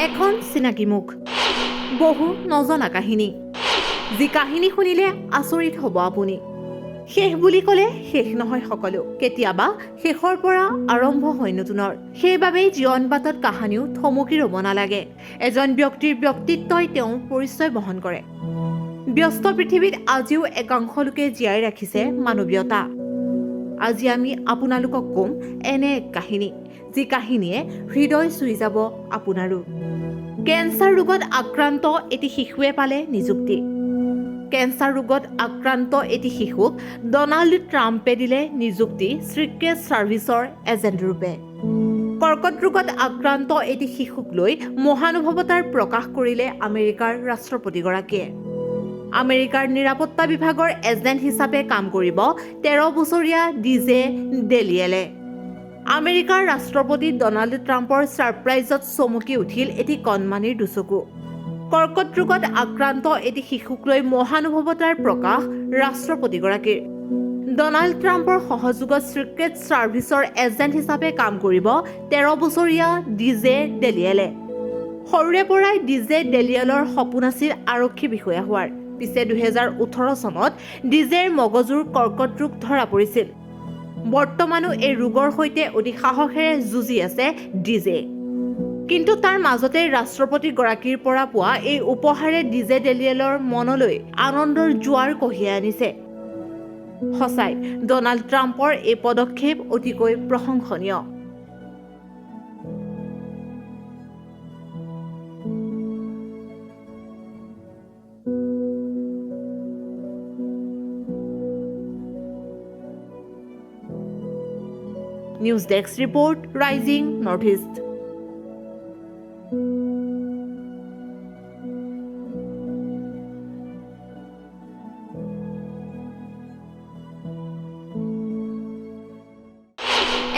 এখন চিনাকি মুখ। বহু নজনা কাহিনী। যি কাহিনী শুনিলে আচৰিত হ'ব আপুনি। শেষ বুলি ক'লে শেষ নহয় সকলো। কেতিয়াবা শেষৰ পৰা আৰম্ভ হয় নতুনৰ। সেইবাবেই জীৱন বাটত কাহানিও থমকি ৰ'ব নালাগে। এজন ব্যক্তিৰ ব্যক্তিত্বই তেওঁ পৰিচয় বহন কৰে। ব্যস্ত পৃথিৱীত আজিও একাংশ লোকে জীয়াই ৰাখিছে মানৱীয়তা। আজি আমি আপোনালোকক ক'ম এনে এক কাহিনী, যি কাহিনীয়ে হৃদয় চুই যাব আপোনাৰো। কেঞ্চাৰ ৰোগত আক্ৰান্ত এটি শিশুৱে পালে নিযুক্তি। কেঞ্চাৰ ৰোগত আক্ৰান্ত এটি শিশুক ডনাল্ড ট্ৰাম্পে দিলে নিযুক্তি চিক্ৰেট ছাৰ্ভিচৰ এজেণ্টৰূপে কৰ্কট ৰোগত আক্ৰান্ত এটি শিশুক লৈ মহানুভৱতাৰ প্ৰকাশ কৰিলে আমেৰিকাৰ ৰাষ্ট্ৰপতিগৰাকীয়ে। আমেৰিকাৰ নিৰাপত্তা বিভাগৰ এজেণ্ট হিচাপে কাম কৰিব তেৰ বছৰীয়া ডি জে ডেলিয়েলে আমেৰিকাৰ ৰাষ্ট্ৰপতি ডনাল্ড ট্ৰাম্পৰ ছাৰপ্ৰাইজত চমকি উঠিল এটি কণমানিৰ দুচকু। কৰ্কট ৰোগত আক্ৰান্ত এটি শিশুক লৈ মহানুভৱতাৰ প্ৰকাশ ৰাষ্ট্ৰপতিগৰাকীৰ। ডনাল্ড ট্ৰাম্পৰ সহযোগত চিক্ৰেট ছাৰ্ভিচৰ এজেণ্ট হিচাপে কাম কৰিব তেৰ বছৰীয়া ডি জে ডেলিয়েলে সৰুৰে পৰাই ডি জে ডেলিয়েলৰ সপোন আছিল আৰক্ষী বিষয়া হোৱাৰ। পিছে দুহেজাৰ ওঠৰ চনত ডি জেৰ মগজুৰ কৰ্কট ৰোগ ধৰা পৰিছিল। বৰ্তমানো এই ৰোগৰ সৈতে অতি সাহসেৰে যুঁজি আছে ডি জে কিন্তু তাৰ মাজতে ৰাষ্ট্ৰপতিগৰাকীৰ পৰা পোৱা এই উপহাৰে ডি জে ডেলিয়েলৰ মনলৈ আনন্দৰ জোৱাৰ কঢ়িয়াই আনিছে। সঁচাই ডনাল্ড ট্ৰাম্পৰ এই পদক্ষেপ অতিকৈ প্ৰশংসনীয়। News desk report rising north east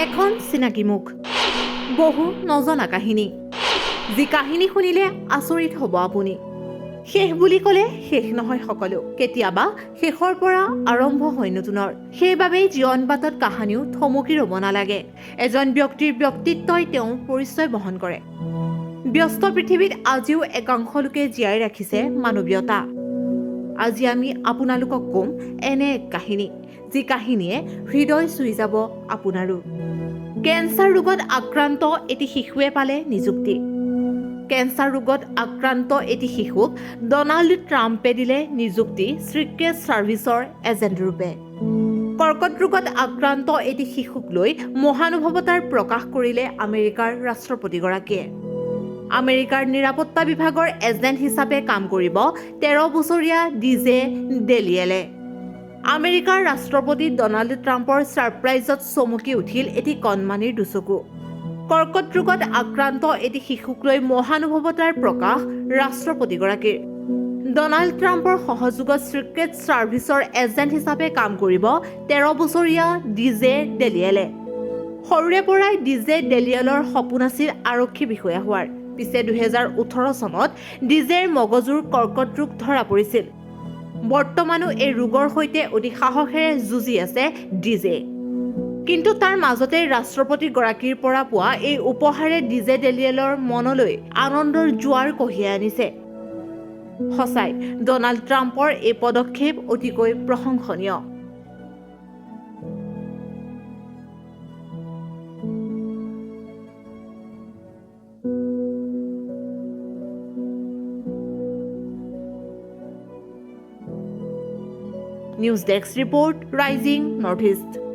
এখন চিনাকি মুখ। বহু নজনা কাহিনী। যি কাহিনী শুনিলে আচৰিত হ'ব আপুনি। শেষ বুলি ক'লে শেষ নহয় সকলো। কেতিয়াবা শেষৰ পৰা আৰম্ভ হয় নতুনৰ। সেইবাবেই জীৱন বাটত কাহানিও থমকি ৰ'ব নালাগে। এজন ব্যক্তিৰ ব্যক্তিত্বই তেওঁ পৰিচয় বহন কৰে। ব্যস্ত পৃথিৱীত আজিও একাংশ লোকে জীয়াই ৰাখিছে মানৱীয়তা। আজি আমি আপোনালোকক ক'ম এনে এক কাহিনী যি কাহিনীয়ে হৃদয় চুই যাব আপোনাৰো। কেঞ্চাৰ ৰোগত আক্ৰান্ত এটি শিশুৱে পালে নিযুক্তি। কেঞ্চাৰ ৰোগত আক্ৰান্ত এটি শিশুক ডনাল্ড ট্ৰাম্পে দিলে নিযুক্তি চিক্ৰেট ছাৰ্ভিচৰ এজেণ্টৰূপে কৰ্কট ৰোগত আক্ৰান্ত এটি শিশুক লৈ মহানুভৱতাৰ প্ৰকাশ কৰিলে আমেৰিকাৰ ৰাষ্ট্ৰপতিগৰাকীয়ে। আমেৰিকাৰ নিৰাপত্তা বিভাগৰ এজেণ্ট হিচাপে কাম কৰিব তেৰ বছৰীয়া ডি জে ডেলিয়েলে। আমেৰিকাৰ ৰাষ্ট্ৰপতি ডনাল্ড ট্ৰাম্পৰ ছাৰপ্ৰাইজত চমকি উঠিল এটি কণমানিৰ দুচকু। কৰ্কট ৰোগত আক্ৰান্ত এটি শিশুক লৈ মহানুভৱতাৰ প্ৰকাশ ৰাষ্ট্ৰপতিগৰাকীৰ। ডনাল্ড ট্ৰাম্পৰ সহযোগত চিক্ৰেট ছাৰ্ভিচৰ এজেণ্ট হিচাপে কাম কৰিব তেৰ বছৰীয়া ডি জে ডেলিয়েলে সৰুৰে পৰাই ডি জে ডেলিয়েলৰ সপোন আছিল আৰক্ষী বিষয়া হোৱাৰ। পিছে দুহেজাৰ ওঠৰ চনত ডি জেৰ মগজুৰ কৰ্কট ৰোগ ধৰা পৰিছিল। বৰ্তমানো এই ৰোগৰ সৈতে অতি সাহসেৰে যুঁজি আছে ডি জে। কিন্তু তাৰ মাজতে ৰাষ্ট্ৰপতিগৰাকীৰ পৰা পোৱা এই উপহাৰে ডি জে ডেলিয়েলৰ মনলৈ আনন্দৰ জোৱাৰ কঢ়িয়াই আনিছে। সঁচাই, ডনাল্ড ট্ৰাম্পৰ এই পদক্ষেপ অতিকৈ প্ৰশংসনীয়। News desk report, rising, north east.